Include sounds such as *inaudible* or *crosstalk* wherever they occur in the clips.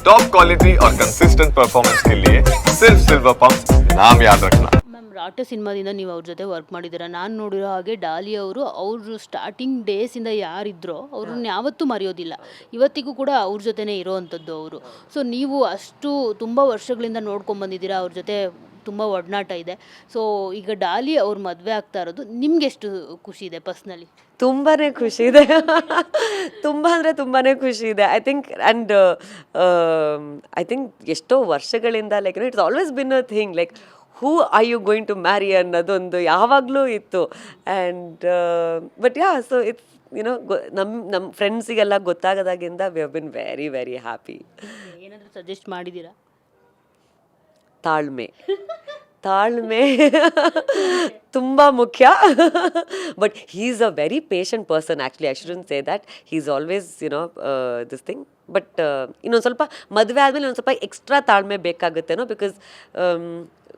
Top quality और consistent performance के लिए सिर्फ सिल्वर पंप नाम याद रखना ಮ್ಯಾಮ್ ರಾಟೆ ಸಿನಿಮಾದಿಂದ ನೀವು ಅವ್ರ ಜೊತೆ ವರ್ಕ್ ಮಾಡಿದ್ದೀರಾ ನಾನು ನೋಡಿರೋ ಹಾಗೆ ಡಾಲಿ ಅವರು ಅವರು ಸ್ಟಾರ್ಟಿಂಗ್ ಡೇಸಿಂದ ಯಾರಿದ್ರೋ ಅವ್ರನ್ನ ಯಾವತ್ತೂ ಮರೆಯೋದಿಲ್ಲ ಇವತ್ತಿಗೂ ಕೂಡ ಅವ್ರ ಜೊತೆನೇ ಇರೋವಂಥದ್ದು ಅವರು ಸೊ ನೀವು ಅಷ್ಟು ತುಂಬ ವರ್ಷಗಳಿಂದ ನೋಡ್ಕೊಂಬಂದಿದ್ದೀರಾ ಅವ್ರ ಜೊತೆ ತುಂಬ ಒಡನಾಟ ಇದೆ. ಸೊ ಈಗ ಡಾಲಿ ಅವ್ರ ಮದುವೆ ಆಗ್ತಾ ಇರೋದು ನಿಮ್ಗೆ ಎಷ್ಟು ಖುಷಿ ಇದೆ ಪರ್ಸ್ನಲಿ? ತುಂಬಾ ಖುಷಿ ಇದೆ. ತುಂಬ ಅಂದರೆ ತುಂಬಾ ಖುಷಿ ಇದೆ. I think and I think ಎಷ್ಟೋ ವರ್ಷಗಳಿಂದ like it's always been a thing like who I you going to marry ಅನ್ನೋದೊಂದು ಯಾವಾಗಲೂ ಇತ್ತು. And but ya so it's go ನಮ್ಮ ನಮ್ಮ ಫ್ರೆಂಡ್ಸಿಗೆಲ್ಲ ಗೊತ್ತಾಗದಾಗಿಂದ we have been very very happy ಏನಾದರೂ ಸಜೆಸ್ಟ್ ಮಾಡಿದ್ದೀರಾ? ತಾಳ್ಮೆ. ತಾಳ್ಮೆ *laughs* ತುಂಬ ಮುಖ್ಯ. But he is a very patient person actually I shouldn't say that he is always you know this thing but ಇನ್ನೊಂದು ಸ್ವಲ್ಪ ಮದುವೆ ಆದಮೇಲೆ ಒಂದು ಸ್ವಲ್ಪ ಎಕ್ಸ್ಟ್ರಾ ತಾಳ್ಮೆ ಬೇಕಾಗುತ್ತೇನೋ? Because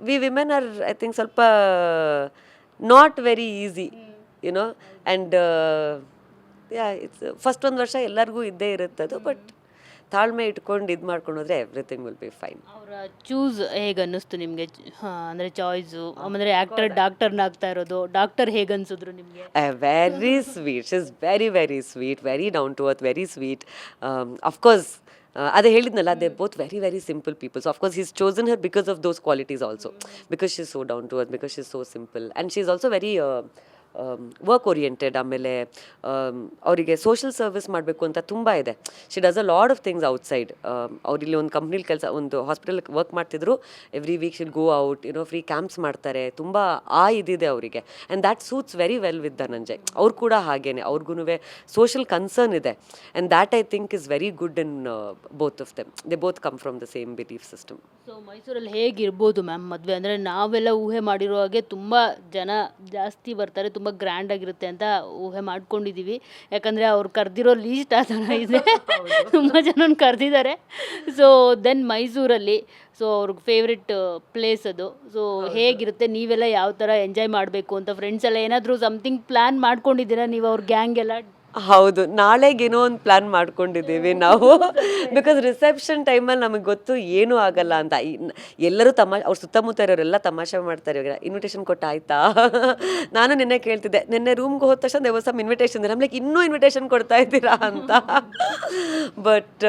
we women are I think ಸ್ವಲ್ಪ not very easy you know and ya it's first ಒಂದು ವರ್ಷ ಎಲ್ಲರಿಗೂ ಇದ್ದೇ ಇರುತ್ತದು. ಬಟ್ ತಾಳ್ಮೆ ಇಟ್ಕೊಂಡು ಇದು ಮಾಡ್ಕೊಂಡು ಹೋದ್ರೆ ಎವ್ರಿಥಿಂಗ್ ವಿಲ್ ಬಿ ಫೈನ್ ಅವರ ಚೂಸ್ ಹೇಗೆ ಅನ್ನಿಸ್ತು ನಿಮಗೆ? ಅಂದರೆ ಚಾಯ್ಸು ಅಂದರೆ ಆ್ಯಕ್ಟರ್ ಡಾಕ್ಟರ್ನಾಗ್ತಾ ಇರೋದು ಡಾಕ್ಟರ್ ಹೇಗೆ ಅನ್ಸಿದ್ರು ನಿಮಗೆ? Very sweet is very very sweet very down to earth very sweet of course ಅದೇ ಹೇಳಿದ್ನಲ್ಲ they both very very simple peoples of course is chosen her because of those qualities also because she so down to earth because she so simple and she is also very work oriented ಆಮೇಲೆ ಅವರಿಗೆ social service ಮಾಡಬೇಕು ಅಂತ ತುಂಬ ಇದೆ. She does a lot of things outside ಅವರಿಲ್ಲಿ ಒಂದು ಕಂಪ್ನಿಲಿ ಕೆಲಸ, ಒಂದು ಹಾಸ್ಪಿಟಲ್ ವರ್ಕ್ ಮಾಡ್ತಿದ್ರು. Every week she'll go out you know free camps ಮಾಡ್ತಾರೆ. ತುಂಬ ಆ ಇದಿದೆ ಅವರಿಗೆ. And that suits very well with Dhananjay ಅವ್ರು ಕೂಡ ಹಾಗೇನೆ. ಅವ್ರಿಗೂ ಸೋಷಿಯಲ್ ಕನ್ಸರ್ನ್ ಇದೆ. And that I think is very good in both of them they both come from the same belief system so ಮೈಸೂರಲ್ಲಿ ಹೇಗಿರ್ಬೋದು ಮ್ಯಾಮ್ ಮದುವೆ? ಅಂದರೆ ನಾವೆಲ್ಲ ಊಹೆ ಮಾಡಿರೋ ಹಾಗೆ ತುಂಬ ಜನ ಜಾಸ್ತಿ ಬರ್ತಾರೆ, ತುಂಬ ಗ್ರ್ಯಾಂಡ್ ಆಗಿರುತ್ತೆ ಅಂತ ಊಹೆ ಮಾಡ್ಕೊಂಡಿದ್ದೀವಿ ಯಾಕಂದರೆ ಅವ್ರು ಕರೆದಿರೋ ಲೀಸ್ಟ್ ಆ ಥರ ಇದೆ. ತುಂಬ ಜನ ಕರೆದಿದ್ದಾರೆ ಸೊ ದೆನ್ ಮೈಸೂರಲ್ಲಿ ಸೊ ಅವ್ರಿಗೆ ಫೇವ್ರೆಟ್ ಪ್ಲೇಸ್ ಅದು. ಸೊ ಹೇಗಿರುತ್ತೆ ನೀವೆಲ್ಲ ಯಾವ ಥರ ಎಂಜಾಯ್ ಮಾಡಬೇಕು ಅಂತ ಫ್ರೆಂಡ್ಸ್ ಎಲ್ಲ ಏನಾದರೂ ಸಮಥಿಂಗ್ ಪ್ಲ್ಯಾನ್ ಮಾಡ್ಕೊಂಡಿದ್ದೀರಾ ನೀವು ಅವ್ರ ಗ್ಯಾಂಗ್ ಎಲ್ಲ? ಹೌದು ನಾಳೆಗೇನೋ ಒಂದು ಪ್ಲಾನ್ ಮಾಡ್ಕೊಂಡಿದ್ದೀವಿ ನಾವು. ಬಿಕಾಸ್ ರಿಸೆಪ್ಷನ್ ಟೈಮಲ್ಲಿ ನಮಗೆ ಗೊತ್ತು ಏನೂ ಆಗಲ್ಲ ಅಂತ. ಎಲ್ಲರೂ ತಮಾ ಅವ್ರ ಸುತ್ತಮುತ್ತ ಇರೋರೆಲ್ಲ ತಮಾಷೆ ಮಾಡ್ತಾರೆ ಇವಾಗ. ಇನ್ವಿಟೇಷನ್ ಕೊಟ್ಟು ಆಯ್ತಾ ನಾನು ನಿನ್ನೆ ಕೇಳ್ತಿದ್ದೆ ನಿನ್ನೆ ರೂಮ್ಗೆ ಹೋದ ತಕ್ಷಣ ದೇವಸ್ ಇನ್ವಿಟೇಷನ್ ಇದೆ. ಲೈಕ್ ಇನ್ನೂ ಇನ್ವಿಟೇಷನ್ ಕೊಡ್ತಾ ಇದ್ದೀರಾ ಅಂತ. ಬಟ್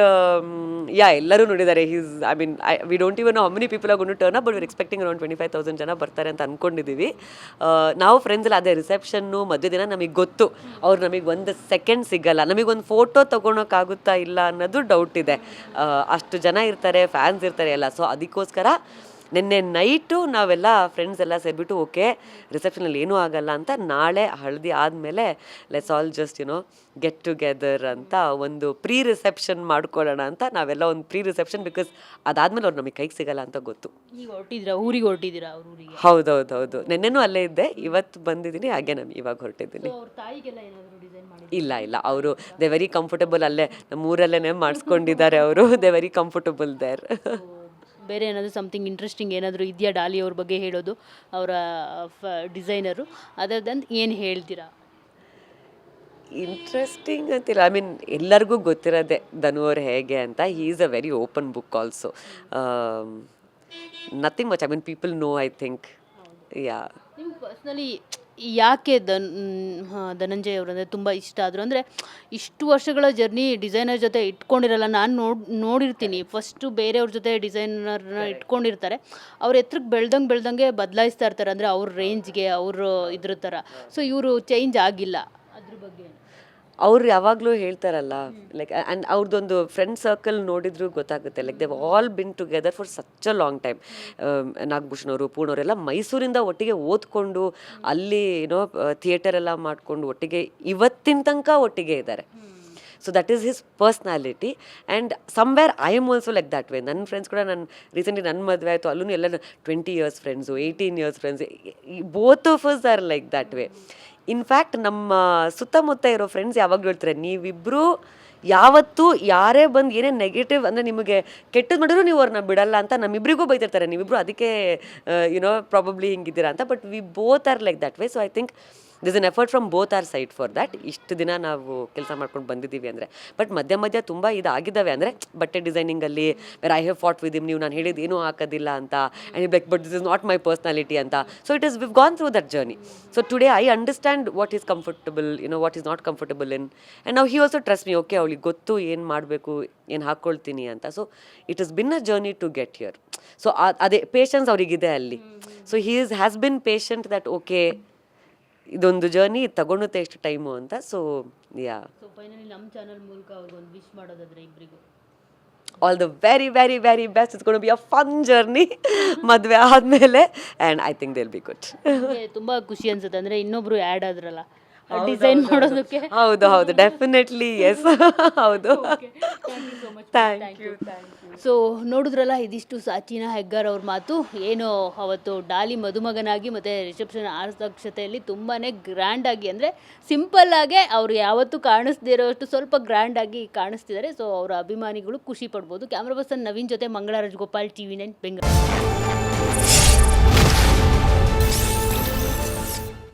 ಯಾ ಎಲ್ಲರೂ ನೋಡಿದ್ದಾರೆ. He's I mean I we don't even how many people are gonna turn but we're expecting around twenty five thousand ಜನ ಬರ್ತಾರೆ ಅಂತ ಅನ್ಕೊಂಡಿದ್ದೀವಿ. ಆ, ನಾವು ಫ್ರೆಂಡ್ಸ್ ಎಲ್ಲ ಅದೇ ರಿಸೆಪ್ಷನ್ನು ಮಧ್ಯದಿನ ದಿನ ನಮಗೆ ಗೊತ್ತು. ಅವ್ರು ನಮಗೆ ಒಂದು ಸೆಕೆಂಡ್ ಸಿಗಲ್ಲ. ನಮಗೊಂದು ಫೋಟೋ ತೊಗೊಳಕ್ಕಾಗುತ್ತಾ ಇಲ್ಲ ಅನ್ನೋದು ಡೌಟ್ ಇದೆ. ಅಷ್ಟು ಜನ ಇರ್ತಾರೆ ಫ್ಯಾನ್ಸ್ ಇರ್ತಾರೆ ಎಲ್ಲ. ಸೊ ಅದಕ್ಕೋಸ್ಕರ ನಿನ್ನೆ ನೈಟು ನಾವೆಲ್ಲ ಫ್ರೆಂಡ್ಸ್ ಎಲ್ಲ ಸೇರಿಬಿಟ್ಟು ಓಕೆ ರಿಸೆಪ್ಷನಲ್ಲಿ ಏನೂ ಆಗಲ್ಲ ಅಂತ ನಾಳೆ ಹಳದಿ ಆದಮೇಲೆ let's all just you know get together ಅಂತ ಒಂದು ಪ್ರೀ ರಿಸೆಪ್ಷನ್ ಮಾಡ್ಕೊಳ್ಳೋಣ ಅಂತ ನಾವೆಲ್ಲ ಒಂದು ಪ್ರೀ ರಿಸೆಪ್ಷನ್ ಬಿಕಾಸ್ ಅದಾದ್ಮೇಲೆ ಅವ್ರು ನಮಗೆ ಕೈಗೆ ಸಿಗಲ್ಲ ಅಂತ ಗೊತ್ತು. ಈಗ ಹೊರಟಿದ್ದೀರಾ? ಊರಿಗೆ ಹೊರಟಿದ್ದೀರಾ ಅವ್ರ ಊರಿಗೆ? ಹೌದೌದು ಹೌದು ನಿನ್ನೆನೂ ಅಲ್ಲೇ ಇದ್ದೆ ಇವತ್ತು ಬಂದಿದ್ದೀನಿ ಹಾಗೆ ನಾನು ಇವಾಗ ಹೊರಟಿದ್ದೀನಿ. ಅವ್ರ ತಾಯಿಗೆಲ್ಲ ಏನಾದರೂ ಡಿಸೈನ್ ಮಾಡಿ ಇಲ್ಲ ಇಲ್ಲ ಅವರು ದೇ ವೆರಿ ಕಂಫರ್ಟಬಲ್ ಅಲ್ಲೇ ನಮ್ಮ ಊರಲ್ಲೇ ಮಾಡಿಸ್ಕೊಂಡಿದ್ದಾರೆ ಅವರು ದೇ ವೆರಿ ಕಂಫರ್ಟಬಲ್ ದೇರ್ ಬೇರೆ ಏನಾದರೂ ಸಮಥಿಂಗ್ ಇಂಟ್ರೆಸ್ಟಿಂಗ್ ಏನಾದರೂ ಇದೆಯಾ ಡಾಲಿ ಅವ್ರ ಬಗ್ಗೆ ಹೇಳೋದು ಅವರ ಡಿಸೈನರು ಅದರ್ ದನ್ ಏನು ಹೇಳ್ತೀರಾ? ಇಂಟ್ರೆಸ್ಟಿಂಗ್ ಅಂತಿಲ್ಲ. ಐ ಮೀನ್ ಎಲ್ಲರಿಗೂ ಗೊತ್ತಿರೋದೆ ಧನು ಅವ್ರು ಹೇಗೆ ಅಂತ. He is a very open book also nothing much I mean people know I think ya personally ಯಾಕೆ ದನ್ ಹಾ, ಧನಂಜಯ್ ಅವರಂದರೆ ತುಂಬ ಇಷ್ಟ ಆದರು. ಅಂದರೆ ಇಷ್ಟು ವರ್ಷಗಳ ಜರ್ನಿ ಡಿಸೈನರ್ ಜೊತೆ ಇಟ್ಕೊಂಡಿರಲ್ಲ ನಾನು ನೋಡ್ ನೋಡಿರ್ತೀನಿ. ಫಸ್ಟು ಬೇರೆಯವ್ರ ಜೊತೆ ಡಿಸೈನರ್ನ ಇಟ್ಕೊಂಡಿರ್ತಾರೆ. ಅವ್ರ ಎತ್ರಕ್ಕೆ ಬೆಳ್ದಂಗೆ ಬೆಳ್ದಂಗೆ ಬದಲಾಯಿಸ್ತಾ ಇರ್ತಾರೆ. ಅಂದರೆ ಅವ್ರ ರೇಂಜ್ಗೆ ಅವರು ಇದ್ರ ಥರ ಸೊ ಇವರು ಚೇಂಜ್ ಆಗಿಲ್ಲ. ಅದ್ರ ಬಗ್ಗೆ ಅವ್ರು ಯಾವಾಗಲೂ ಹೇಳ್ತಾರಲ್ಲ ಲೈಕ್ ಆ್ಯಂಡ್ ಅವ್ರದ್ದೊಂದು ಫ್ರೆಂಡ್ ಸರ್ಕಲ್ ನೋಡಿದ್ರು ಗೊತ್ತಾಗುತ್ತೆ. Like they've all been together for such a long time ನಾಗಭೂಷಣವರು ಪೂರ್ಣವರೆಲ್ಲ ಮೈಸೂರಿಂದ ಒಟ್ಟಿಗೆ ಓದ್ಕೊಂಡು, ಅಲ್ಲಿ ಏನೋ ಥಿಯೇಟರ್ ಎಲ್ಲ ಮಾಡಿಕೊಂಡು ಒಟ್ಟಿಗೆ ಇವತ್ತಿನ ತನಕ ಒಟ್ಟಿಗೆ ಇದ್ದಾರೆ. So that is his personality and somewhere I am also like that way ನನ್ನ ಫ್ರೆಂಡ್ಸ್ ಕೂಡ ನನ್ನ ರೀಸೆಂಟ್ಲಿ ನನ್ನ ಮದುವೆ ಆಯಿತು ಅಲ್ಲೂ ಎಲ್ಲ twenty years friends eighteen years friends both of us are like that way in fact ನಮ್ಮ ಸುತ್ತಮುತ್ತ ಇರೋ ಫ್ರೆಂಡ್ಸ್ ಯಾವಾಗ ಹೇಳ್ತಾರೆ ನೀವಿಬ್ಬರು ಯಾವತ್ತೂ ಯಾರೇ ಬಂದು ಏನೇ ನೆಗೆಟಿವ್ ಅಂದರೆ ನಿಮಗೆ ಕೆಟ್ಟದ್ದು ಮಾಡಿದ್ರು ನೀವು ಅವ್ರನ್ನ ಬಿಡಲ್ಲ ಅಂತ ನಮ್ಮಿಬ್ಬರಿಗೂ ಬೈತಿರ್ತಾರೆ. ನೀವಿಬ್ಬರು ಅದಕ್ಕೆ ಯುನೋ ಪ್ರಾಬಬ್ಲಿ ಹಿಂಗಿದ್ದೀರಾ ಅಂತ. But we both are like that way so I think this in effort from both our side for that ಇಷ್ಟು ದಿನ ನಾವು ಕೆಲಸ ಮಾಡ್ಕೊಂಡು ಬಂದಿದ್ದೀವಿ ಅಂದರೆ. ಬಟ್ ಮಧ್ಯ ಮಧ್ಯ ತುಂಬ ಇದಾಗಿದ್ದಾವೆ ಅಂದರೆ ಬಟ್ಟೆ ಡಿಸೈನಿಂಗಲ್ಲಿ ಐ ಹ್ಯಾವ್ ಫಾಟ್ ವಿತ್ ನೀವು ನಾನು ಹೇಳಿದ್ದು ಏನೂ ಹಾಕೋದಿಲ್ಲ ಅಂತ and like but this is not my personality ಅಂತ. So it is we've gone through that journey so today I understand what is comfortable you know what is not comfortable in and ನಾವು he also trust me okay ಅವಳಿಗೆ ಗೊತ್ತು ಏನು ಮಾಡಬೇಕು, ಏನು ಹಾಕ್ಕೊಳ್ತೀನಿ ಅಂತ. So it is been a journey to get here so ಅದೇ patience ಅವರಿಗಿದೆ ಅಲ್ಲಿ. So he is has been patient that okay ಇದೊಂದು ಜರ್ನಿ ತಗೊಳುತ್ತೆ ಎಷ್ಟು ಟೈಮು ಅಂತ. ಸೊ ಯಾ ಸೊ ಫೈನಲಿ ನಮ್ಮ ಚಾನಲ್ ಮೂಲಕ ಅವ್ರಿಗೊಂದು ವಿಶ್ ಮಾಡೋದಾದ್ರೆ ಇಬ್ಬರಿಗೂ all the very very very best it's be a fun journey ಮದುವೆ ಆದಮೇಲೆ and I think they'll be good ತುಂಬ ಖುಷಿ ಅನ್ಸುತ್ತೆ. ಅಂದರೆ ಇನ್ನೊಬ್ರು ಆ್ಯಡ್ ಆದ್ರಲ್ಲ. ಡಿಸೈನ್ ಮಾಡೋದಕ್ಕೆ. ಹೌದು ಹೌದು. ಡೆಫಿನೆಟ್ಲಿ ಎಸ್ *laughs* *laughs* ಹೌದು. ಥ್ಯಾಂಕ್ ಯು ಸೊ ನೋಡಿದ್ರಲ್ಲ ಇದಿಷ್ಟು ಸಾಚಿನ ಹೆಗ್ಗಾರ್ ಅವ್ರ ಮಾತು. ಏನು ಅವತ್ತು ಡಾಲಿ ಮದುಮಗನಾಗಿ ಮತ್ತು ರಿಸೆಪ್ಷನ್ ಆರಕ್ಷತೆಯಲ್ಲಿ ತುಂಬಾ ಗ್ರ್ಯಾಂಡಾಗಿ ಅಂದರೆ ಸಿಂಪಲ್ಲಾಗೆ ಅವ್ರು ಯಾವತ್ತೂ ಕಾಣಿಸ್ದೇ ಇರೋಷ್ಟು ಸ್ವಲ್ಪ ಗ್ರ್ಯಾಂಡಾಗಿ ಕಾಣಿಸ್ತಿದ್ದಾರೆ ಸೊ ಅವರ ಅಭಿಮಾನಿಗಳು ಖುಷಿ ಪಡ್ಬೋದು. ಕ್ಯಾಮ್ರಾ ಪರ್ಸನ್ ನವೀನ್ ಜೊತೆ Mangalaraj Gopal T V nine Bengaluru.